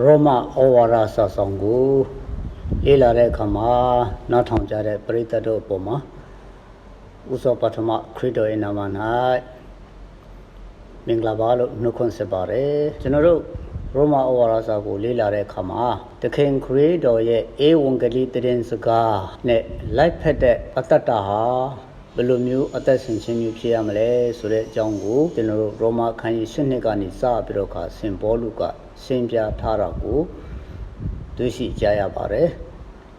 ရောမဩဝါဒစာဆောင်ကိုလေ့လာတဲ့အခါမှာနားထောင်ကြတဲ့ပရိသတ်တို့အပေါ်မှာဥသောပထမခရစ်တော်ရဲ့နာမ၌မင်္ဂလာပါလို့နှုတ်ခွန်းဆက်ပါတယ်ကျွန်တော်တို့ရောမဩဝါဒစာကိုလေ့လာတဲ့အခါမှာတခင်ခရစ်တော်ရဲ့ဧဝံဂေလိတရင်စကားနဲ့လိုက်ဖက်တဲ့အတ္တတာဟာဘယ်လိုမျိုးအသက်ရှင်ခြင်းမျိုးဖြစ်ရမလဲဆိုတဲ့အကြောင်းကိုကျွန်တော်တို့ရောမခန်းကြီး၈နှစ်ကနေစပြီးတော့ခါစင်ဘောလူက ရှင်းပြထားတာကိုတွေ့ရှိကြရပါတယ်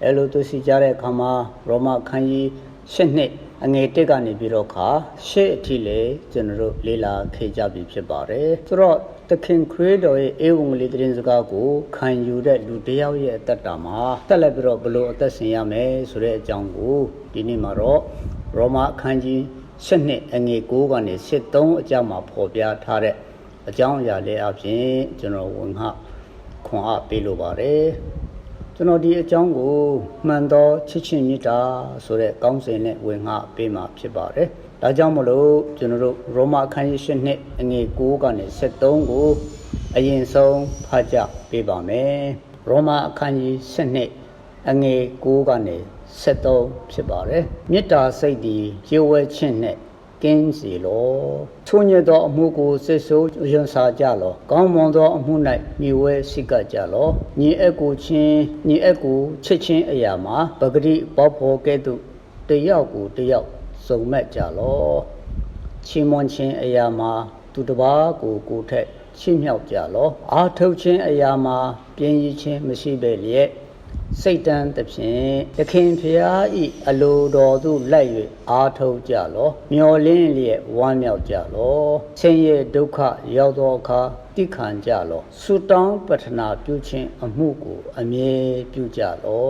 အဲလိုတွေ့ရှိကြတဲ့အခါမှာရောမခန်းကြီး၈နှစ်အငယ်တက်ကနေပြီးတော့ခါရှေ့အထိလေကျွန်တော်တို့လေ့လာခဲ့ကြပြီဖြစ်ပါတယ်ဆိုတော့သခင်ခရစ်တော်ရဲ့ဧဝံဂေလိသတင်းစကားကိုခံယူတဲ့လူတစ်ယောက်ရဲ့အသက်တာမှာတက်လက်ပြီးတော့ဘလို့အသက်ရှင်ရမယ်ဆိုတဲ့အကြောင်းကိုဒီနေ့မှာတော့ရောမအခန်းကြီး7နှစ်အငယ်9ကနေ73အကြောင်းမှာဖော်ပြထားတဲ့ အကြောင်းအရာလေးအပြင်ကျွန်တော်ဝင်ဟခွန်အားပေးလိုပါတယ်ကျွန်တော်ဒီအကြောင်းကိုမှန်သောချစ်ချင်းမေတ္တာဆိုတဲ့ကောင်းစဉ်နဲ့ဝင်ငှပေးမှာဖြစ်ပါတယ်။ဒါကြောင့်မလို့ကျွန်တော်တို့ရောမအခန်းကြီး7နှစ်အငယ်9ကနေ73ကိုအရင်ဆုံးဖတ်ကြပေးပါမယ်။ရောမအခန်းကြီး7နှစ်အငယ်9ကနေ73ဖြစ်ပါတယ်။မေတ္တာစိတ်ဒီရေဝဲခြင်းနဲ့ ကင်းစီလောချုံညသောအမှုကိုစစ်ဆိုးရွံစာကြလောကောင်းမွန်သောအမှု၌မြေဝဲစိတ်ကကြလောညီအက်ကိုချင်းညီအက်ကိုချစ်ချင်းအရာမှာပဂတိဘောဖောကဲ့သို့တယောက်ကိုတယောက်စုံမဲ့ကြလောချီးမွမ်းခြင်းအရာမှာသူတစ်ပါးကိုကိုယ်ထက်ချီးမြှောက်ကြလောအာထုတ်ခြင်းအရာမှာပြင်းရည်ခြင်းမရှိပဲလျက် စိတ်တန်းသဖြင့်သခင်ဖျားဤအလိုတော်သို့လိုက်၍အာထုတ်ကြလောမျော်လင့်လျက်ဝမ်းမြောက်ကြလောဆင်းရဲဒုက္ခရောက်သောအခါတိခံကြလောဆုတောင်းပတ္ထနာပြုခြင်းအမှုကိုအမြဲပြုကြလော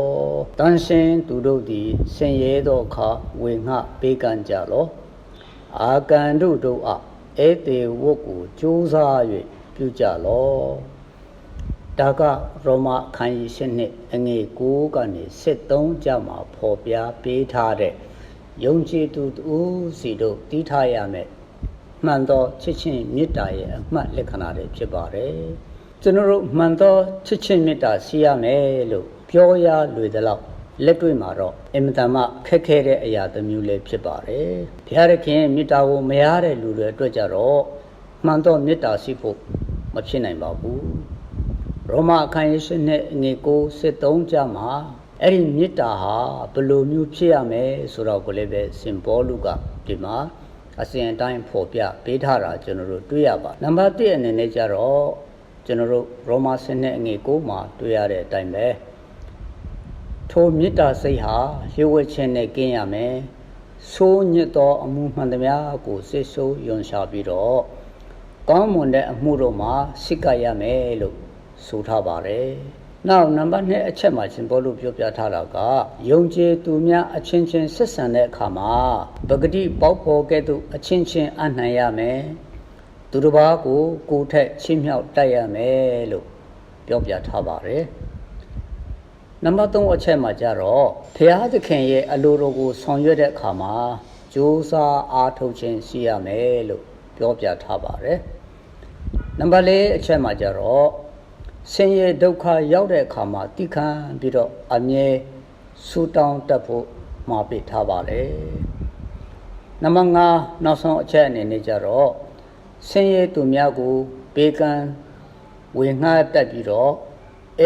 တန်ရှင်သူတို့သည်ဆင်းရဲသောအခါဝေငှပေးကမ်းကြလောအာကန်တို့တို့အားဧတေဝတ်ကိုကြိုးစား၍ပြုကြလော ဒါကရောမခန်းကြီး7နှစ်အငယ်9ကနေ73ကြမှာဖော်ပြပေးထားတဲ့ယုံကြည်သူတူစီတို့တီးထားရမယ်မှန်သောချစ်ချင်းမေတ္တာရဲ့အမှတ်လက္ခဏာတွေဖြစ်ပါတယ်ကျွန်တော်တို့မှန်သောချစ်ချင်းမေတ္တာရှိရမယ်လို့ပြောရလွယ်သလောက်လက်တွေ့မှာတော့အင်မတန်မှခက်ခဲတဲ့အရာတစ်မျိုးလည်းဖြစ်ပါတယ်ဘုရားသခင်မေတ္တာကိုမရတဲ့လူတွေအတွက်ကြတော့မှန်သောမေတ္တာရှိဖို့မဖြစ်နိုင်ပါဘူး ရောမအခန်းကြီး၈နဲ့ငွေကို73ကြမှာအဲ့ဒီမေတ္တာဟာဘယ်လိုမျိုးဖြစ်ရမယ်ဆိုတော့ကိုလည်းပဲစင်ပေါ်လူကဒီမှာအစဉ်အတိုင်းဖော်ပြပေးထားတာကျွန်တော်တို့တွေ့ရပါနံပါတ်1အနေနဲ့ကြတော့ကျွန်တော်တို့ရောမစနစ်အငွေကိုမှာတွေ့ရတဲ့အတိုင်းပဲထိုမေတ္တာစိတ်ဟာလျှို့ဝှက်ခြင်းနဲ့ကင်းရမယ်ဆိုးညစ်သောအမှုမှန်သမျှကိုစစ်ဆိုးယွန်ရှာပြီးတော့ကောင်းမွန်တဲ့အမှုတို့မှာစိတ်ကရမယ်လို့ ဆိုထားပါတယ်။နောက်နံပါတ်2အချက်မှာရှင်ဘောလို့ပြောပြထားတာကယုံကြည်သူများအချင်းချင်းဆက်ဆံတဲ့အခါမှာပဂတိပေါက်ဖော်ကဲ့သို့အချင်းချင်းအနှံရမယ်။သူတစ်ပါးကိုကိုယ်ထက်ချင်းမြောက်တိုက်ရမယ်လို့ပြောပြထားပါတယ်။နံပါတ်3အချက်မှာကြတော့ဘုရားသခင်ရဲ့အလိုတော်ကိုဆောင်ရွက်တဲ့အခါမှာကြိုးစားအားထုတ်ခြင်းရှိရမယ်လို့ပြောပြထားပါတယ်။နံပါတ်4အချက်မှာကြတော့ ဆင်းရဲဒုက္ခရောက်တဲ့အခါမှာတိခံပြီးတော့အမြဲဆူတောင်းတတ်ဖို့မှာပြထားပါတယ်။နံပါတ်5နောက်ဆုံးအချက်အနေနဲ့ကြတော့ဆင်းရဲသူများကိုဘေကံဝေငှတတ်ပြီးတော့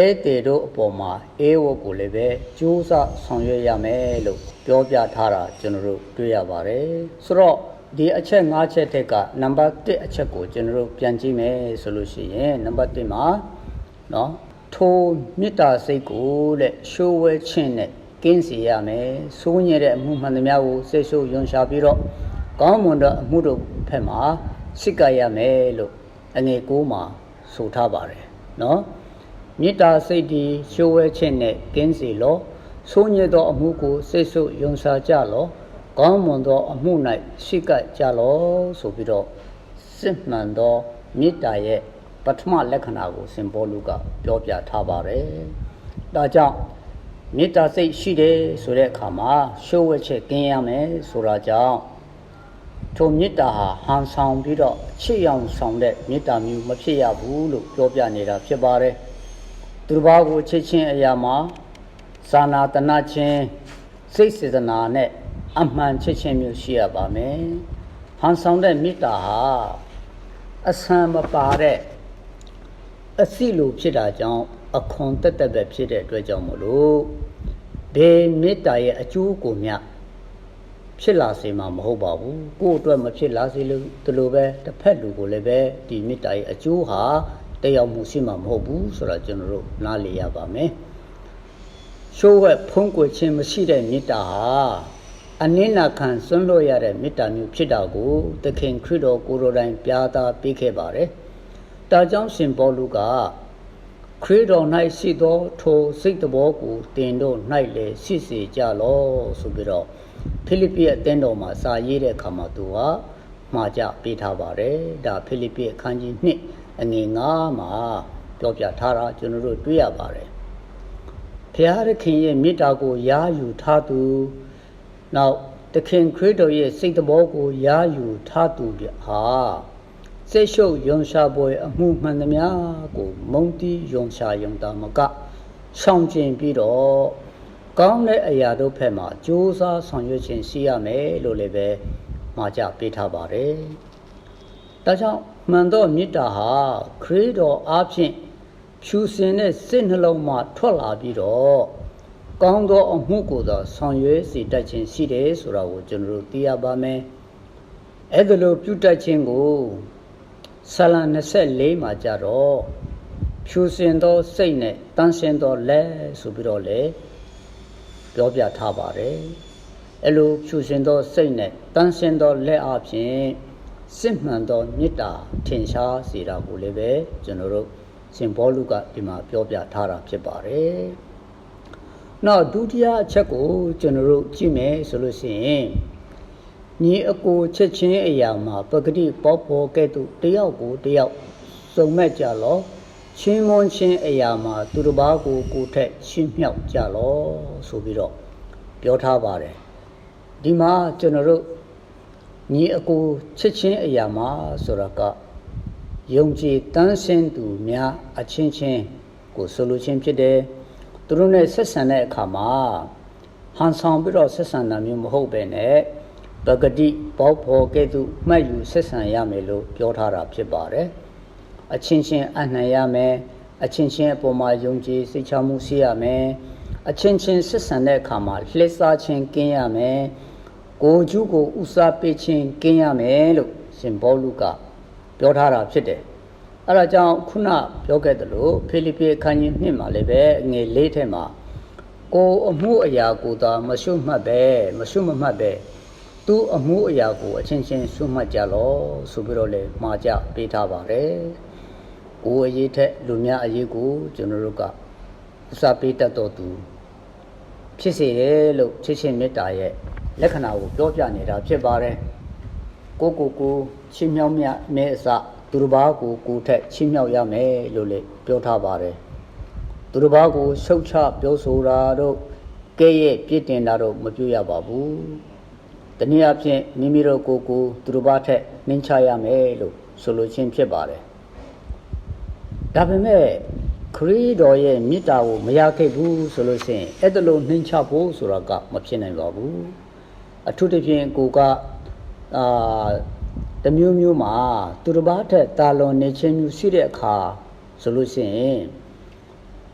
ဧတေတို့အပေါ်မှာအေဝတ်ကိုလည်းပဲကြိုးစားဆောင်ရွက်ရမယ်လို့ပြောပြထားတာကျွန်တော်တို့တွေ့ရပါတယ်။ဆိုတော့ဒီအချက်၅ချက်တက်ကနံပါတ်1အချက်ကိုကျွန်တော်တို့ပြန်ကြည့်မယ်ဆိုလို့ရှိရင်နံပါတ်1မှာ နော်ထိုမေတ္တာစိတ်ကိုတဲ့ရှိုးဝဲခြင်းနဲ့ကင်းစေရမယ်စိုးညဲတဲ့အမှုမှန်သမျှကိုစိတ်ဆိုးယွန်ရှာပြီးတော့ကောင်းမွန်တဲ့အမှုတို့ဖက်မှာစိတ်ကရမယ်လို့အငယ်ကိုမှာဆိုထားပါတယ်နော်မေတ္တာစိတ်ဒီရှိုးဝဲခြင်းနဲ့ကင်းစေလောစိုးညဲသောအမှုကိုစိတ်ဆိုးယွန်ရှာကြလောကောင်းမွန်သောအမှု၌ရှိကကြလောဆိုပြီးတော့စစ်မှန်သောမေတ္တာရဲ့ပ ထမလက္ခဏာကိုစင်ပေါ်လူကပြောပြထားပါတယ်။ဒါကြောင့်မေတ္တာစိတ်ရှိတယ်ဆိုတဲ့အခါမှာရှိုးဝဲချက်ကင်းရမယ်ဆိုတာကြောင့်ထိုမေတ္တာဟာဟန်ဆောင်ပြီးတော့ချစ်ရောင်ဆောင်တဲ့မေတ္တာမျိုးမဖြစ်ရဘူးလို့ပြောပြနေတာဖြစ်ပါတယ်။သူတစ်ပါးကိုချစ်ချင်းအရာမှာသာနာတနာချင်းစိတ်စေတနာနဲ့အမှန်ချစ်ချင်းမျိုးရှိရပါမယ်ဟန်ဆောင်တဲ့မေတ္တာဟာအဆံမပါတဲ့ အစီလိုဖြစ်တာကြောင့်အခွန်တက်တက်ပဲဖြစ်တဲ့အတွက်ကြောင့်မို့လို့ဘေမေတ္တာရဲ့အကျိုးကိုမြတ်ဖြစ်လာစေမှာမဟုတ်ပါဘူးကိုယ့်အတွက်မဖြစ်လာစေလို့ဒီလိုပဲတစ်ဖက်လူကိုလည်းပဲဒီမေတ္တာရဲ့အကျိုးဟာတက်ရောက်မှုရှိမှာမဟုတ်ဘူးဆိုတော့ကျွန်တော်တို့နားလည်ရပါမယ်ရှိုးဝဲဖုံးကွယ်ခြင်းမရှိတဲ့မေတ္တာဟာအနည်းနာခံစွန့်လွတ်ရတဲ့မေတ္တာမျိုးဖြစ်တာကိုသခင်ခရစ်တော်ကိုယ်တော်တိုင်ပြသပေးခဲ့ပါတယ် ဒါကြောင့်ရှင်ပေါလုကခရစ်တော်၌ရှိသောထိုစိတ်တော်ကိုတင်တို့၌လည်းရှိစေကြလောဆိုပြီးတော့ဖိလိပ္ပိအသင်းတော်မှာစာရေးတဲ့အခါမှာသူဟာမှာကြပေးထားပါတယ်ဒါဖိလိပ္ပိအခန်းကြီး1အငယ်9မှာပြောပြထားတာကျွန်တော်တို့တွေ့ရပါတယ်ဖျားသခင်ရဲ့မေတ္တာကိုယားယူထားသူနောက်သခင်ခရစ်တော်ရဲ့စိတ်တော်ကိုယားယူထားသူဟာ စိတ်ရှုပ်ယုံရှာပွဲအမှုမှန်သမျှကိုမုံတီးယုံရှာယုံတာမကဆောင်ကျင်ပြီးတော့ကောင်းတဲ့အရာတို့ဖက်မှာကြိုးစားဆောင်ရွက်ခြင်းရှိရမယ်လို့လည်းပဲမှာကြပေးထားပါတယ်။ဒါကြောင့်မှန်သောမေတ္တာဟာခရစ်တော်အားဖြင့်ဖြူစင်တဲ့စိတ်နှလုံးမှထွက်လာပြီးတော့ကောင်းသောအမှုကိုသာဆောင်ရွက်စေတတ်ခြင်းရှိတယ်ဆိုတာကိုကျွန်တော်တို့သိရပါမယ်။အဲ့ဒါလိုပြုတတ်ခြင်းကို ဆလံ24မှာကြတော့ဖြူစင်သောစိတ်နဲ့တန်ရှင်းသောလက်ဆိုပြီးတော့လေပြောပြထားပါတယ်အဲ့လိုဖြူစင်သောစိတ်နဲ့တန်ရှင်းသောလက်အပြင်စစ်မှန်သောမေတ္တာထင်ရှားစေတာကိုလည်းပဲကျွန်တော်တို့ရှင်ဘောလူကဒီမှာပြောပြထားတာဖြစ်ပါတယ်နောက်ဒုတိယအချက်ကိုကျွန်တော်တို့ကြည့်မယ်ဆိုလို့ရှိရင် ညီအကိုချက်ချင်းအရာမှာပဂတိပေါပေါ်ကဲ့သို့တယောက်ကိုတယောက်စုံမဲ့ကြလော ချင်းမွန်ချင်းအရာမှာသူတစ်ပါးကိုကိုထက်ရှင်းမြောက်ကြလောဆိုပြီးတော့ပြောထားပါတယ်ဒီမှာကျွန်တော်တို့ညီအကိုချက်ချင်းအရာမှာဆိုတာကယုံကြည်တန်းစင်သူများအချင်းချင်းကိုဆိုလိုချင်းဖြစ်တယ်သူတို့နဲ့ဆက်ဆံတဲ့အခါမှာဟန်ဆောင်ပြီးတော့ဆက်ဆံတာမျိုးမဟုတ်ပဲနဲ့ ပဂတိဘောဖောကဲ့သို့မှတ်ယူဆက်ဆံရမယ်လို့ပြောထားတာဖြစ်ပါတယ်အချင်းချင်းအနှံရမယ်အချင်းချင်းအပေါ်မှာယုံကြည်စိတ်ချမှုရှိရမယ်အချင်းချင်းဆက်ဆံတဲ့အခါမှာလှည့်စားခြင်းကင်းရမယ်ကိုကျူးကိုဥစားပေးခြင်းကင်းရမယ်လို့ရှင်ဘောလူကပြောထားတာဖြစ်တယ်အဲဒါကြောင့်ခုနပြောခဲ့သလိုဖိလိပ္ပိအခန်းကြီး1မှာလည်းပဲငွေ၄ထဲမှာကိုအမှုအရာကိုသာမရှုမှတ်ပဲမရှုမမှတ်ပဲ သူအမှုအရာကိုအချင်းချင်းရှုမှတ်ကြလောဆိုပြီးတော့လေမှာကြပေးထားပါတယ်ကိုယ်အရေးထက်လူများအရေးကိုကျွန်တော်တို့ကအစပေးတတ်တော်သူဖြစ်စေတယ်လို့ချစ်ချင်းမေတ္တာရဲ့လက္ခဏာကိုပြောပြနေတာဖြစ်ပါတယ်ကိုကိုကိုချင်းမြောင်းမြမဲအစသူတစ်ပါးကိုကိုထက်ချင်းမြောက်ရမယ်လို့လေပြောထားပါတယ်သူတစ်ပါးကိုရှုတ်ချပြောဆိုတာတို့ကဲ့ရဲ့ပြစ်တင်တာတို့မပြုရပါဘူး တနည်းအားဖြင့်မိမိတို့ကိုကိုသူတစ်ပါးထက်နှင်းချရမယ်လို့ဆိုလိုခြင်းဖြစ်ပါတယ်ဒါပေမဲ့ခရီးတော်ရဲ့မေတ္တာကိုမရခဲ့ဘူးဆိုလို့ရှိရင်အဲ့ဒါလိုနှင်းချဖို့ဆိုတာကမဖြစ်နိုင်ပါဘူးအထူးသဖြင့်ကိုကအာတမျိုးမျိုးမှာသူတစ်ပါးထက်တာလွန်နေခြင်းမျိုးရှိတဲ့အခါဆိုလို့ရှိရင်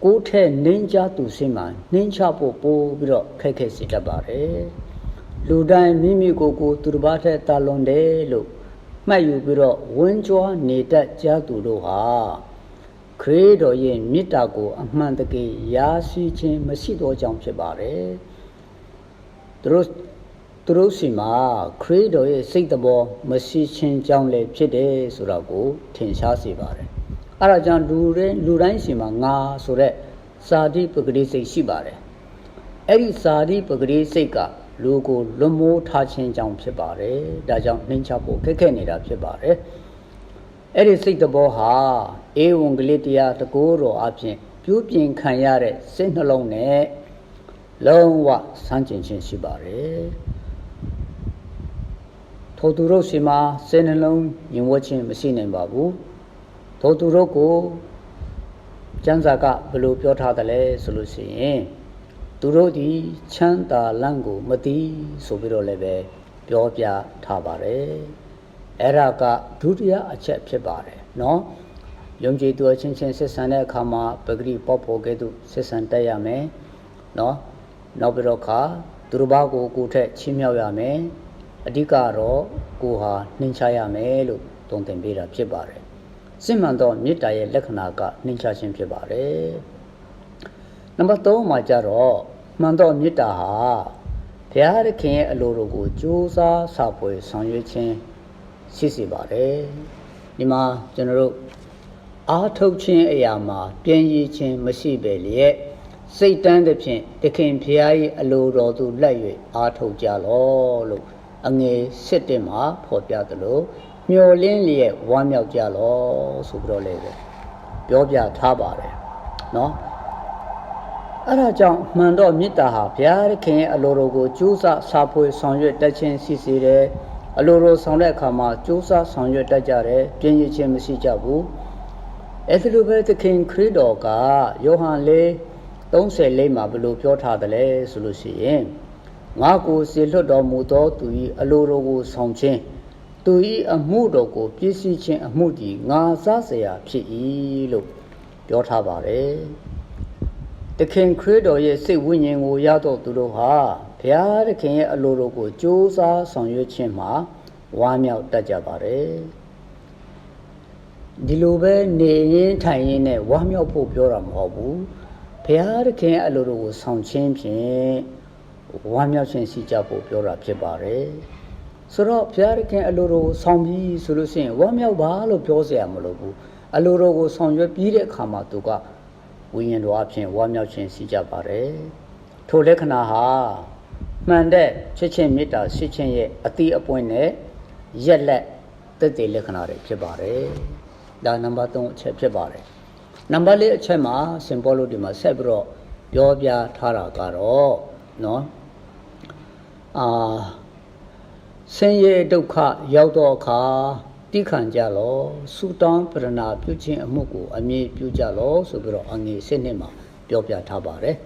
ကိုယ်ထက်နှင်းချသူစိမှနှင်းချဖို့ပို့ပြီးတော့ခက်ခဲစေတတ်ပါတယ် လူတိုင်းမိမိကိုယ်ကိုသူတစ်ပါးထက်တာလွန်တယ်လို့မှတ်ယူပြီးတော့ဝန်းကြွားနေတတ်ကြသူတို့ဟာခရစ်တော်ရဲ့မေတ္တာကိုအမှန်တကယ်ရာရှိခြင်းမရှိသောကြောင့်ဖြစ်ပါတယ်သူတို့သူတို့စီမှာခရစ်တော်ရဲ့စိတ်တော်မရှိခြင်းကြောင့်လည်းဖြစ်တယ်ဆိုတော့ကိုထင်ရှားစေပါတယ်အဲဒါကြောင့်လူတွေလူတိုင်းစီမှာငါဆိုတဲ့စာတိပဂတိစိတ်ရှိပါတယ်အဲ့ဒီစာတိပဂတိစိတ်က လူကိုလွန်မိုးထားခြင်းကြောင့်ဖြစ်ပါတယ်ဒါကြောင့်နှိမ့်ချဖို့ခက်ခဲနေတာဖြစ်ပါတယ်အဲ့ဒီစိတ်တော်ဟာအေဝံဂလိတရားတကိုးတော်အပြင်ပြုပြင်ခံရတဲ့စိတ်နှလုံးနဲ့လုံးဝစမ်းကျင်ခြင်းရှိပါတယ်ထိုသူတို့စီမှာစိတ်နှလုံးယဉ်ဝတ်ခြင်းမရှိနိုင်ပါဘူးထိုသူတို့ကိုကျမ်းစာကဘယ်လိုပြောထားတယ်လဲဆိုလို့ရှိရင် သူတို့ဒီချမ်းသာလန့်ကိုမသိဆိုပြီးတော့လည်းပဲပြောပြထားပါတယ်အဲ့ဒါကဒုတိယအချက်ဖြစ်ပါတယ်เนาะယုံကြည်သူအချင်းချင်းဆက်ဆံတဲ့အခါမှာပဂရိပေါဖို့ကဲ့သို့ဆက်ဆံတတ်ရမယ်เนาะနောက်ပြီးတော့ခါသူတို့ဘာကိုကိုယ်ထက်ချင်းမြောက်ရမယ်အဓိကတော့ကိုဟာနှင်းချရမယ်လို့တုံ့တင်ပေးတာဖြစ်ပါတယ်စစ်မှန်သောမေတ္တာရဲ့လက္ခဏာကနှင်းချခြင်းဖြစ်ပါတယ်နံပါတ်3မှာကျတော့ မှန်သောမေတ္တာဟာဘုရားသခင်ရဲ့အလိုတော်ကိုကြိုးစားစာပွေဆောင်ရွက်ခြင်းရှိစေပါတယ်ဒီမှာကျွန်တော်တို့အားထုတ်ခြင်းအရာမှာပြင်းရည်ခြင်းမရှိပဲလျက်စိတ်တန်းသဖြင့်တခင်ဖျား၏အလိုတော်သူလက်၍အားထုတ်ကြလောလို့အငယ်စစ်တင်မှာဖော်ပြသလိုမျော်လင်းလျက်ဝမ်းမြောက်ကြလောဆိုပြီးတော့လည်းပဲပြောပြထားပါတယ်เนาะ အဲ့ဒါကြောင့်မှန်တော့မေတ္တာဟာဘုရားသခင်ရဲ့အလိုတော်ကိုကြိုးစားစာဖွေဆောင်ရွက်တတ်ခြင်းရှိစေတယ်အလိုတော်ဆောင်တဲ့အခါမှာကြိုးစားဆောင်ရွက်တတ်ကြတယ်ပြင်းရခြင်းမရှိကြဘူးအဲ့ဒီလိုပဲသခင်ခရစ်တော်ကယောဟန်လေး30လိမ့်မှာဘယ်လိုပြောထားတယ်လဲဆိုလို့ရှိရင်ငါကိုစေလွတ်တော်မူသောသူ၏အလိုတော်ကိုဆောင်ခြင်းသူ၏အမှုတော်ကိုပြည့်စည်ခြင်းအမှုဒီငါစားเสียဖြစ်၏လို့ပြောထားပါတယ် တခင်ခရစ်တော်ရဲ့စိတ်ဝိညာဉ်ကိုရတော့သူတို့ဟာဘုရားသခင်ရဲ့အလိုတော်ကိုကြိုးစားဆောင်ရွက်ခြင်းမှာဝမ်းမြောက်တတ်ကြပါတယ်ဒီလိုပဲနေရင်ထိုင်ရင်နဲ့ဝမ်းမြောက်ဖို့ပြောတာမဟုတ်ဘူးဘုရားသခင်အလိုတော်ကိုဆောင်ခြင်းဖြင့်ဝမ်းမြောက်ခြင်းရှိကြဖို့ပြောတာဖြစ်ပါတယ်ဆိုတော့ဘုရားသခင်အလိုတော်ကိုဆောင်ပြီးဆိုလို့ရှိရင်ဝမ်းမြောက်ပါလို့ပြောเสียမလို့ဘူးအလိုတော်ကိုဆောင်ရွက်ပြီးတဲ့အခါမှာသူက ဝိညာဉ်တော်အဖြစ်ဝမ်းမြောက်ခြင်းရှိကြပါတယ်ထိုလက္ခဏာဟာမှန်တဲ့ချစ်ချင်းမေတ္တာရှိခြင်းရဲ့အတိအပွင့်နဲ့ရက်လက်တက်တဲ့လက္ခဏာတွေဖြစ်ပါတယ်ဒါနံပါတ်3အချက်ဖြစ်ပါတယ်နံပါတ်4အချက်မှာစင်ပေါ်လို့ဒီမှာဆက်ပြီးတော့ပြောပြထားတာကတော့เนาะအာဆင်းရဲဒုက္ခရောက်တော့အခါ တိခံကြလောဆူတောင်းပရဏာပြုခြင်းအမှုကိုအမြဲပြုကြလောဆိုပြီးတော့အငယ်7နှစ်မှာပြောပြထားပါတယ်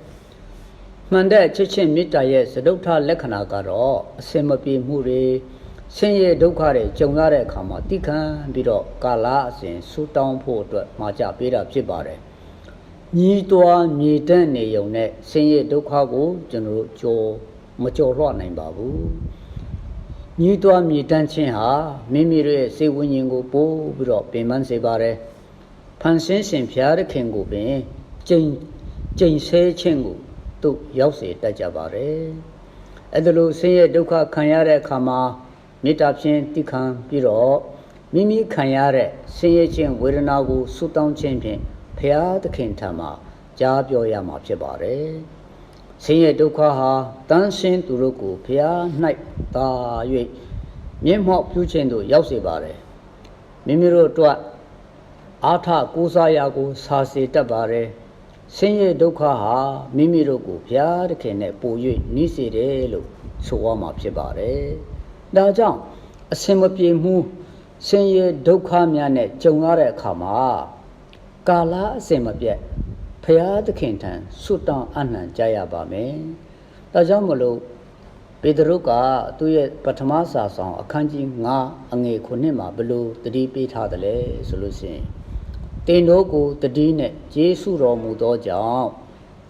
မှန်တဲ့ချစ်ချင်းမေတ္တာရဲ့သဒုဋ္ဌလက္ခဏာကတော့အစင်မပြေမှုတွေဆင်းရဲဒုက္ခတွေကြုံရတဲ့အခါမှာတိခံပြီးတော့ကာလအစဉ်ဆူတောင်းဖို့အတွက်မှာကြပေးတာဖြစ်ပါတယ်ညီးတွားမြေတန့်နေုံနဲ့ဆင်းရဲဒုက္ခကိုကျွန်တော်တို့ကြော်မကြော်လွှတ်နိုင်ပါဘူး ညှိတွားမြေတန်းခြင်းဟာမိမိတို့ရဲ့စိတ်ဝိညာဉ်ကိုပို့ပြီးတော့ပင်ပန်းစေပါတယ်။ဖန်ဆင်းရှင်ဖျားသခင်ကိုပင်ကျိန်ကျိန်ဆဲခြင်းကိုသူရောက်စေတတ်ကြပါတယ်။အဲဒါလို့ဆင်းရဲဒုက္ခခံရတဲ့အခါမှာမေတ္တာဖြင့်တိခံပြီးတော့မိမိခံရတဲ့ဆင်းရဲခြင်းဝေဒနာကိုဆုတောင်းခြင်းဖြင့်ဖျားသခင်ထံမှာကြားပြောရမှာဖြစ်ပါတယ်။ ဆင်းရဲဒုက္ခဟာတန်းရှင်းသူတို့ကိုဖျား၌သာ၍မြင့်မော့ပြုခြင်းတို့ရောက်စေပါတယ်မိမိတို့အတွက်အာထကိုးစားရာကိုစာစေတတ်ပါတယ်ဆင်းရဲဒုက္ခဟာမိမိတို့ကိုဘုရားသခင်နဲ့ပို၍နှိစေတယ်လို့ဆိုရမှာဖြစ်ပါတယ်ဒါကြောင့်အစင်မပြေမှုဆင်းရဲဒုက္ခများနဲ့ကြုံရတဲ့အခါမှာကာလအစင်မပြတ်ဖ ရာသခင်ထံဆုတောင်းအနှံကြရပါမယ်။ဒါကြောင့်မလို့ပေတရုကသူ့ရဲ့ပထမစာဆောင် အခန်းကြီး9အငယ်9မှာဘလို့တတိပေးထားတယ်လဲဆိုလို့ရှိရင်တင်တို့ကိုတတိနဲ့ယေရှုတော်မူသောကြောင့်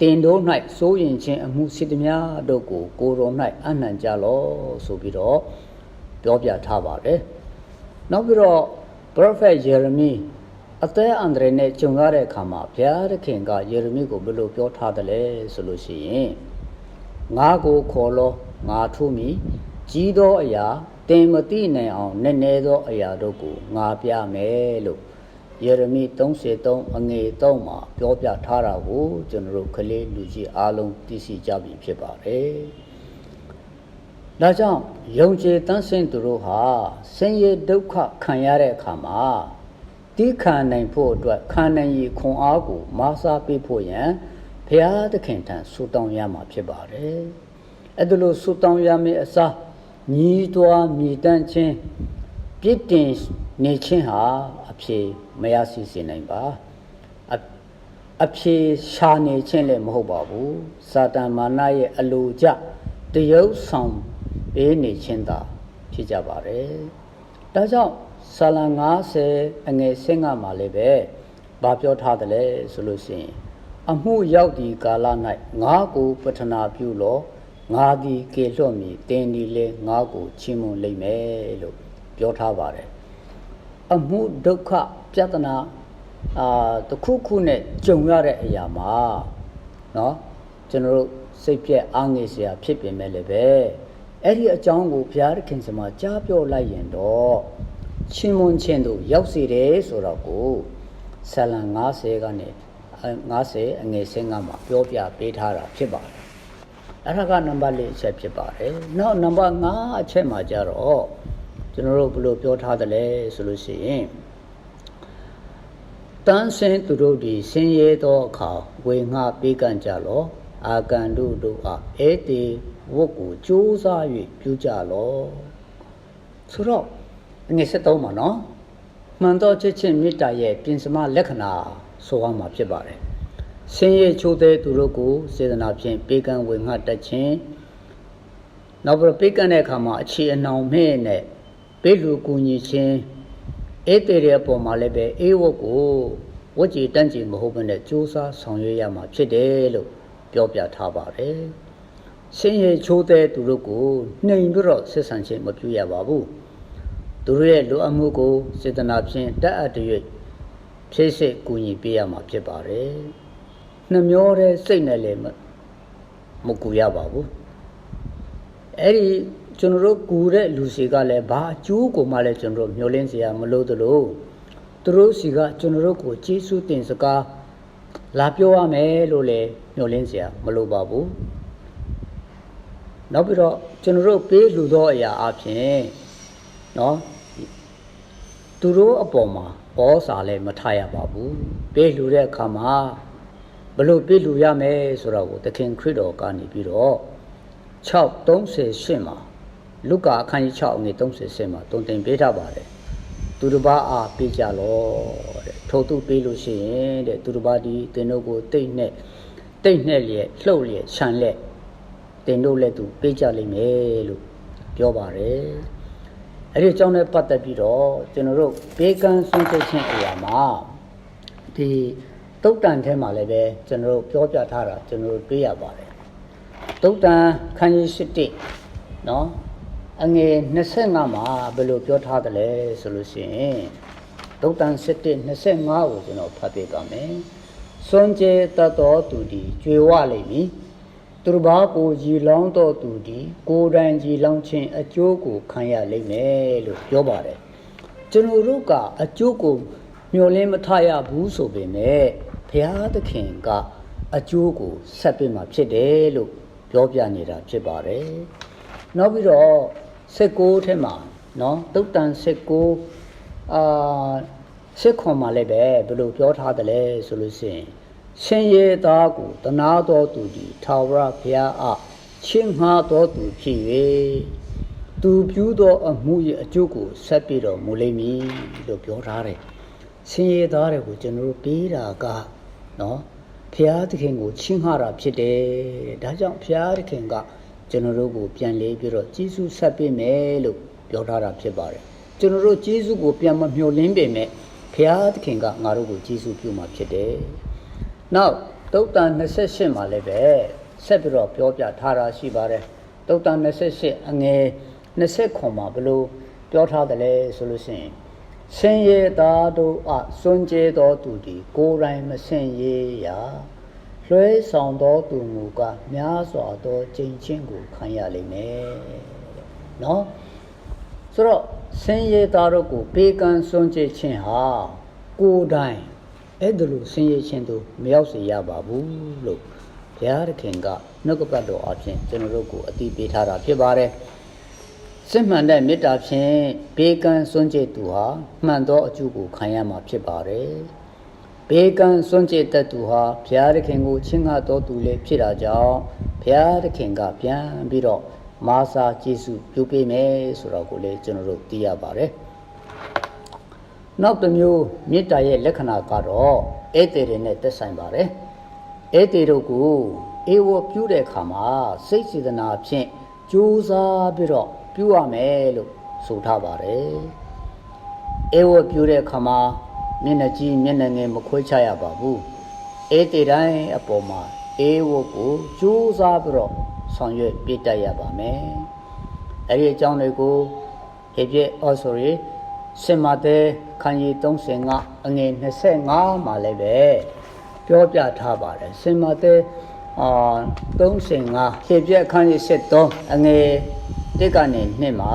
တင်တို့၌စိုးရင်ခြင်းအမှုစိတ္တများတို့ကိုကိုတော်၌အနှံကြလောဆိုပြီးတော့ပြောပြထားပါတယ်။နောက်ပြီးတော့ prophet Jeremy အသက်အန္တရာယ်နဲ့ကြုံရတဲ့အခါမှာဘုရားသခင်ကယေရမိကိုဘယ်လိုပြောထားတယ်လဲဆိုလို့ရှိရင်ငါကိုခေါ်လောငါထုမိကြီးသောအရာတင်မသိနိုင်အောင်နည်းနည်းသောအရာတို့ကိုငါပြမယ်လို့ယေရမိ33အငယ်3မှာပြောပြထားတာကိုကျွန်တော်တို့ကလေးလူကြီးအားလုံးသိရှိကြပြီဖြစ်ပါတယ်။ဒါကြောင့်ယုံကြည်တန်းစင်သူတို့ဟာဆင်းရဲဒုက္ခခံရတဲ့အခါမှာ တိခံနိုင်ဖို့အတွက်ခံနိုင်ရည်ခွန်အားကိုမဆာပေးဖို့ရန်ဘုရားသခင်ထံဆုတောင်းရမှာဖြစ်ပါတယ်။အဲ့ဒါလို့ဆုတောင်းရမယ့်အစားညီးတွားမြည်တမ်းခြင်းပြစ်တင်နေခြင်းဟာအဖြေမရစီစေနိုင်ပါ။အအဖြေရှာနေခြင်းလည်းမဟုတ်ပါဘူးစာတန်မာနရဲ့အလိုကြတရုပ်ဆောင်ပေးနေခြင်းသာဖြစ်ကြပါတယ်ဒါကြောင့် ဆာလံ90အငယ်ဆင်းကမှာလည်းပဲဘာပြောထားတယ်လဲဆိုလို့ရှိရင်အမှုရောက်ဒီကာလ၌ငါကိုပထနာပြုလောငါသည်ကေလွတ်မည်တင်းဒီလေငါကိုချီးမွမ်းလိမ့်မယ်လို့ပြောထားပါတယ်အမှုဒုက္ခပြဿနာအာတစ်ခုခုနဲ့ကြုံရတဲ့အရာမှာเนาะကျွန်တော်တို့စိတ်ပြက်အားငယ်เสียဖြစ်ပြင်မဲ့လည်းပဲအဲ့ဒီအကြောင်းကိုဘုရားသခင်စမှာကြားပြောလိုက်ရင်တော့ ချင်းမွန်ချင်းတို့ရောက်စေတယ်ဆိုတော့ကိုဆလံ90ကနေ90အငယ်5မှာပြောပြပေးထားတာဖြစ်ပါတယ်အဲ့ဒါကနံပါတ်၄အချက်ဖြစ်ပါတယ်နောက်နံပါတ်5အချက်မှာကျတော့ကျွန်တော်တို့ဘယ်လိုပြောထားသလဲဆိုလို့ရှိရင်တန်းစင်သူတို့ဒီဆင်းရဲသောအခါဝေငှပေးကန့်ကြလောအာကန်တို့တို့အားဧတေဝတ်ကိုကြိုးစား၍ပြုကြလောဆိုတော့ အငယ်73မှာနော်မှန်တော့ချစ်ချင်းမေတ္တာရဲ့ပြင်စမလက္ခဏာဆိုရမှာဖြစ်ပါတယ်ဆင်းရဲချိုးတဲ့သူတို့ကိုစေတနာဖြင့်ပေးကမ်းဝေငှတတ်ခြင်းနောက်ပြီးပေးကမ်းတဲ့အခါမှာအခြေအနှောင်မဲ့နဲ့ပေးလူကူညီခြင်းဧတေရဲ့အပေါ်မှာလည်းပဲအေးဝတ်ကိုဝတ်ကြည်တန့်ကြည်မဟုတ်ဘဲနဲ့စူးစမ်းဆောင်ရွက်ရမှာဖြစ်တယ်လို့ပြောပြထားပါတယ်။ဆင်းရဲချိုးတဲ့သူတို့ကိုနှိမ်ပြီးတော့ဆက်ဆံခြင်းမပြုရပါဘူး။ သူတို့ရဲ့လိုအပ်မှုကိုစေတနာဖြင့်တတ်အပ်တ၍ဖြည့်စစ်ကူညီပေးရမှာဖြစ်ပါတယ်။နှမျောတဲ့စိတ်နဲ့လည်းမကူရပါဘူး။အဲ့ဒီကျွန်တော်တို့ကူတဲ့လူစီကလည်းဘာအကျိုးကိုမှလည်းကျွန်တော်တို့မျှော်လင့်စရာမလိုသလိုသူတို့စီကကျွန်တော်တို့ကိုကျေးဇူးတင်စကားလာပြောရမယ်လို့လည်းမျှော်လင့်စရာမလိုပါဘူးနောက်ပြီးတော့ကျွန်တော်တို့ပေးလူသောအရာအပြင်เนาะ သူတို့အပေါ်မှာဘောစာလည်းမထားရပါဘူးပေးလူတဲ့အခါမှာဘလို့ပေးလူရမယ်ဆိုတော့ကိုသခင်ခရစ်တော်ကနေပြီးတော့638မှာလုကာအခန်းကြီး6အငယ်38မှာတုံတင်ပေးထားပါတယ်သူတစ်ပါးအားပေးကြလောတဲ့ထို့သူပေးလို့ရှိရင်တဲ့သူတစ်ပါးဒီသင်တို့ကိုတိတ်နဲ့တိတ်နဲ့လျက်လှုပ်လျက်ခြံလျက်တင်တို့လည်းသူပေးကြလိမ့်မယ်လို့ပြောပါတယ် အဲ့ဒီအကြောင်းနဲ့ပတ်သက်ပြီးတော့ကျွန်တော်တို့ဘေးကန်းဆုံးဖြတ်ခြင်းအရာမှာဒီတုတ်တန်ထဲမှာလည်းပဲကျွန်တော်တို့ပြောပြထားတာကျွန်တော်တို့တွေ့ရပါတယ်တုတ်တန်ခန်းကြီး၈တိနော်အငယ်25မှာဘယ်လိုပြောထားသလဲဆိုလို့ရှိရင်ဒုတ်တန်7 25ကိုကျွန်တော်ဖတ်ပြပါမယ်။စွန်ကျေတတ်တော်သူသည်ကြွေဝလိမ့်မည်။ သူတစ်ပါးကိုကြည်လောင်းတော်သူသည်ကိုယ်တိုင်ကြည်လောင်းခြင်းအကျိုးကိုခံရလိမ့်မယ်လို့ပြောပါတယ်။ကျွန်တော်တို့ကအကျိုးကိုမျှော်လင့်မထရဘူးဆိုပေမဲ့ဘုရားသခင်ကအကျိုးကိုဆက်ပေးမှာဖြစ်တယ်လို့ပြောပြနေတာဖြစ်ပါတယ်။နောက်ပြီးတော့16ထဲမှာเนาะတုတ်တန်16အာ16ခွန်မှာလည်းပဲဘယ်လိုပြောထားတယ်လဲဆိုလို့ရှိရင် ရှင်ရဲသားကိုတနာတော်သူသည်ထာဝရဘုရားအားချင်းငှားတော်သူဖြစ်၍သူပြုသောအမှု၏အကျိုးကိုဆက်ပြီးတော်မူလိမ့်မည်လို့ပြောထားတယ်။ရှင်ရဲသားတွေကိုကျွန်တော်တို့ပေးတာကနော်ဘုရားသခင်ကိုချင်းငှားတာဖြစ်တယ်တဲ့။ဒါကြောင့်ဘုရားသခင်ကကျွန်တော်တို့ကိုပြန်လေးပြီးတော့ကြီးစုဆက်ပေးမယ်လို့ပြောထားတာဖြစ်ပါတယ်။ကျွန်တော်တို့ယေရှုကိုပြန်မမျှော်လင့်ပေမဲ့ဘုရားသခင်ကငါတို့ကိုယေရှုပြုမှာဖြစ်တယ်။ နောက်တုတ်တန်28မှာလည်းပဲဆက်ပြီးတော့ပြောပြထားတာရှိပါတယ်တုတ်တန်28အငယ်29မှာဘလို့ပြောထားတယ်လဲဆိုလို့ရှိရင်ဆင်းရဲသားတို့အစွန့်ကြေသောသူသည်ကိုယ်တိုင်မဆင်းရဲရာလွှဲဆောင်သောသူမူကများစွာသောကြိမ်ချင်းကိုခံရလိမ့်မယ်။နော်ဆိုတော့ဆင်းရဲသားတို့ကိုပေးကမ်းစွန့်ကြေခြင်းဟာကိုယ်တိုင် အဲ့ဒါလိုဆင်းရဲခြင်းတို့မရောက်စေရပါဘူးလို့ဘုရားသခင်ကနှုတ်ကပတ်တော်အဖြစ်ကျွန်တော်တို့ကိုအတိပေးထားတာဖြစ်ပါတယ်စစ်မှန်တဲ့မေတ္တာဖြင့်ဘေးကန်းစွန့်ကြဲသူဟာမှန်သောအကျိုးကိုခံရမှာဖြစ်ပါတယ်ဘေးကန်းစွန့်ကြဲတတ်သူဟာဘုရားသခင်ကိုချင့်ငှတော်သူလည်းဖြစ်တာကြောင့်ဘုရားသခင်ကပြန်ပြီးတော့မာစာကျေးဇူးပြုပေးမယ်ဆိုတော့ကိုလည်းကျွန်တော်တို့သိရပါတယ် နောက်တစ်မျိုးမေတ္တာရဲ့လက္ခဏာကတော့ဧတေတွေနဲ့သက်ဆိုင်ပါတယ်ဧတေတို့ကိုအေဝပြုတဲ့အခါမှာစိတ်စေတနာဖြင့်ကြိုးစားပြီးတော့ပြုရမယ်လို့ဆိုထားပါတယ်အေဝပြုတဲ့အခါမှာမျက်နှာကြီးမျက်နှာငယ်မခွဲခြားရပါဘူးဧတေတိုင်းအပေါ်မှာအေဝကိုကြိုးစားပြီးတော့ဆောင်ရွက်ပြည့်တတ်ရပါမယ်အဲ့ဒီအကြောင်းတွေကိုဟေပြည့် oh sorry စင်မတဲ့ခန်းကြီး35အငယ်25မှာလည်းပဲပြောပြထားပါတယ်စင်မတဲ့အာ35ဟေပြည့်ခန်းကြီး73အငယ်1ကနေ2မှာ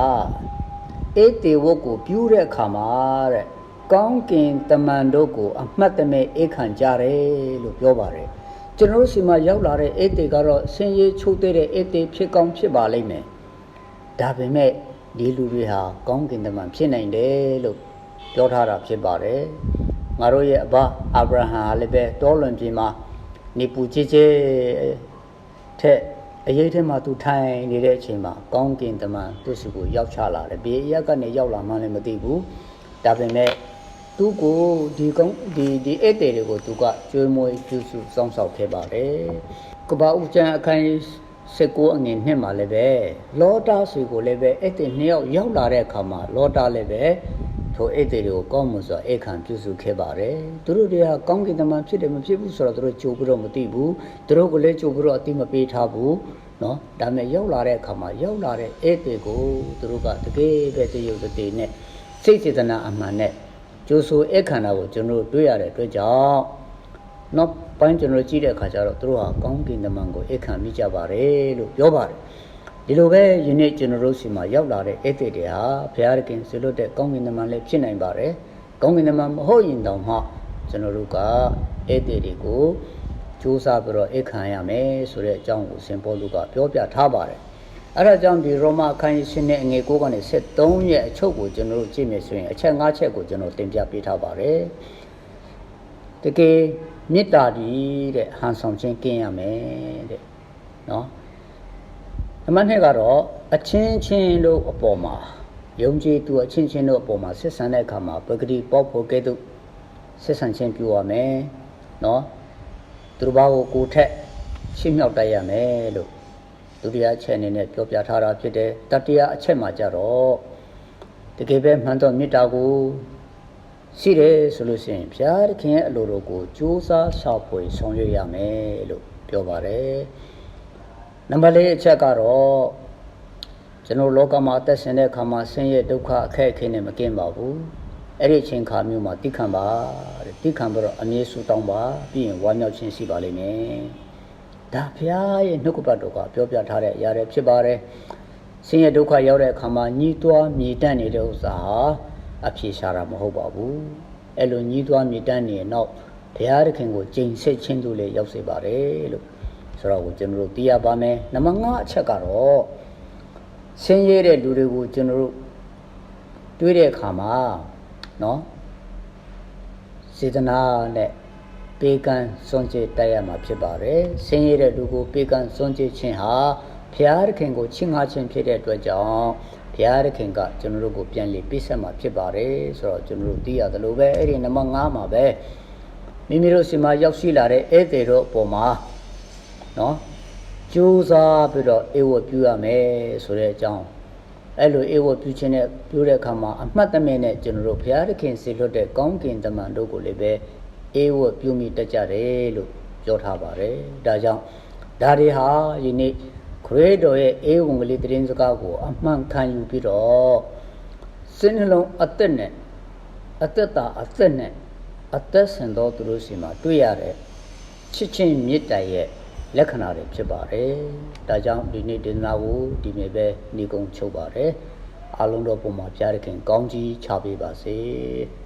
အေတေဝတ်ကိုပြူးတဲ့အခါမှာတဲ့ကောင်းကင်တမန်တို့ကိုအမှတ်တမဲ့အိတ်ခံကြတယ်လို့ပြောပါတယ်ကျွန်တော်တို့စီမှာရောက်လာတဲ့အေတေကတော့ဆင်းရဲချိုးတဲ့အေတေဖြစ်ကောင်းဖြစ်ပါလိမ့်မယ်ဒါပေမဲ့ ဒီလူတွေဟာကောင်းကင်တမန်ဖြစ်နိုင်တယ်လို့ပြောထားတာဖြစ်ပါတယ်ငါတို့ရဲ့အဘအာဗြဟံဟာလည်းပဲတောလွန်ပြည်မှာနေပူကြည်ကြည်ထက်အရေးထဲမှာသူထိုင်နေတဲ့အချိန်မှာကောင်းကင်တမန်သူ့စုကိုရောက်ချလာတယ်ဘေးအရက်ကနေရောက်လာမှလည်းမသိဘူးဒါပေမဲ့သူ့ကိုဒီကောင်းဒီဒီဧည့်သည်တွေကိုသူကကျွေးမွေးပြုစုစောင့်ရှောက်ခဲ့ပါတယ်ကပ္ပဥကျန်အခန်း 19အငယ်နှစ်မှာလည်းပဲလောတာဆွေကိုလည်းပဲအဲ့ဒီနှစ်ယောက်ရောက်လာတဲ့အခါမှာလောတာလည်းပဲထိုအဲ့ဒီတွေကိုကောင်းမှုဆိုအိတ်ခံပြုစုခဲ့ပါတယ်သူတို့တွေကကောင်းကင်တမန်ဖြစ်တယ်မဖြစ်ဘူးဆိုတော့သူတို့ကြိုပြီးတော့မသိဘူးသူတို့ကလည်းကြိုပြီးတော့အတိမပေးထားဘူးနော်ဒါပေမဲ့ရောက်လာတဲ့အခါမှာရောက်လာတဲ့အဲ့ဒီကိုသူတို့ကတကယ်ပဲတရုပ်တည်နဲ့စိတ်စေတနာအမှန်နဲ့ကျိုးဆိုအခန္ဓာကိုကျွန်တော်တို့တွေ့ရတဲ့အတွက်ကြောင့် နောက်ပိုင်းကျွန်တော်ကြည့်တဲ့အခါကျတော့သူတို့ဟာကောင်းကင်တမန်ကိုအခမ်းမိကြပါတယ်လို့ပြောပါတယ်ဒီလိုပဲယနေ့ကျွန်တော်တို့စီမှာရောက်လာတဲ့ဧည့်သည်တွေဟာဘုရားခင်ဆွလွတ်တဲ့ကောင်းကင်တမန်လည်းဖြစ်နိုင်ပါတယ်ကောင်းကင်တမန်မဟုတ်ရင်တောင်မှကျွန်တော်တို့ကဧည့်သည်တွေကိုစူးစမ်းပြီးတော့အခမ်းရမယ်ဆိုတဲ့အကြောင်းကိုစင်ပေါ်လူကပြောပြထားပါတယ်အဲ့ဒါကြောင့်ဒီရောမအခန်းကြီးရှင်းတဲ့အငယ်9ကနေ73ရဲ့အချုပ်ကိုကျွန်တော်တို့ကြည့်မယ်ဆိုရင်အချက်5ချက်ကိုကျွန်တော်တင်ပြပေးထားပါတယ်တကယ် မေတ္တာဒီတဲ့ဟန်ဆောင်ခြင်းကင်းရမယ်တဲ့နော်နံပါတ်2ကတော့အချင်းချင်းတို့အပေါ်မှာယုံကြည်သူအချင်းချင်းတို့အပေါ်မှာဆက်ဆံတဲ့အခါမှာပဂတိပေါ့ဖို့ကဲ့သို့ဆက်ဆံခြင်းပြုရမယ်နော်သူတို့ဘာကိုကိုထက်ရှင်းမြောက်တတ်ရမယ်လို့ဒုတိယအချက်အနေနဲ့ပြောပြထားတာဖြစ်တယ်တတိယအချက်မှာကြတော့တကယ်ပဲမှန်တော့မေတ္တာကို ရှိတယ်ဆိုလို့ရှိရင်ဘုရားသခင်ရဲ့အလိုတော်ကိုကြိုးစားရှောက်ဖွေဆောင်ရွက်ရမယ်လို့ပြောပါတယ်နံပါတ်၄အချက်ကတော့ကျွန်တော်လောကမှာအသက်ရှင်တဲ့အခါမှာဆင်းရဲဒုက္ခအခက်အခဲနဲ့မကင်းပါဘူးအဲ့ဒီအချိန်ခါမျိုးမှာတိခံပါတဲ့တိခံပြီးတော့အမြဲဆူတောင်းပါပြီးရင်ဝမ်းမြောက်ခြင်းရှိပါလိမ့်မယ်ဒါဘုရားရဲ့နှုတ်ကပတ်တော်ကပြောပြထားတဲ့အရာတွေဖြစ်ပါတယ်ဆင်းရဲဒုက္ခရောက်တဲ့အခါမှာညီးတွားမြေတန့်နေတဲ့ဥစ္စာဟာ အဖြေရှာတာမဟုတ်ပါဘူးအဲ့လိုညီးတွားမြေတန့်နေတော့ဘုရားသခင်ကိုကြိမ်ဆက်ခြင်းတို့လည်းရောက်စေပါတယ်လို့ဆိုတော့ကိုကျွန်တော်တို့သိရပါမယ်နံပါတ်5အချက်ကတော့ဆင်းရဲတဲ့လူတွေကိုကျွန်တော်တို့တွေးတဲ့အခါမှာเนาะစေတနာနဲ့ပေးကမ်းစွန့်ကြစ်တိုက်ရမှာဖြစ်ပါတယ်ဆင်းရဲတဲ့လူကိုပေးကမ်းစွန့်ကြစ်ခြင်းဟာဘုရားသခင်ကိုချစ်ငှားခြင်းဖြစ်တဲ့အတွက်ကြောင့် ဘုရားသခင်ကကျွန်တော်တို့ကိုပြန်လည်ပေးဆက်မှာဖြစ်ပါတယ်ဆိုတော့ကျွန်တော်တို့သိရတယ်လို့ပဲအဲ့ဒီနံပါတ်5မှာပဲမိမိတို့စီမှာရောက်ရှိလာတဲ့ဧည့်သည်တို့အပေါ်မှာနော်ကြိုးစားပြီးတော့အေဝတ်ပြုရမယ်ဆိုတဲ့အကြောင်းအဲ့လိုအေဝတ်ပြုခြင်းနဲ့ပြုတဲ့အခါမှာအမှတ်တမဲ့နဲ့ကျွန်တော်တို့ဘုရားသခင်စေလွတ်တဲ့ကောင်းကင်တမန်တို့ကိုလည်းပဲအေဝတ်ပြုမိတတ်ကြတယ်လို့ပြောထားပါတယ်ဒါကြောင့်ဒါတွေဟာယနေ့ ခရစ်တော်ရဲ့အေဝံဂေလိသတင်းစကားကိုအမှန်ခံယူပြီးတော့စိတ်နှလုံးအသက်နဲ့အသက်တာအသက်နဲ့အသက်ဆင်သောသူတို့စီမှာတွေ့ရတဲ့ချစ်ချင်းမေတ္တာရဲ့လက္ခဏာတွေဖြစ်ပါတယ်။ဒါကြောင့်ဒီနေ့ဒေသနာကိုဒီနေ့ပဲညီကုံချုပ်ပါတယ်။အားလုံးတော်ပုံမှာကြားရခင်ကောင်းကြီးချပေးပါစေ။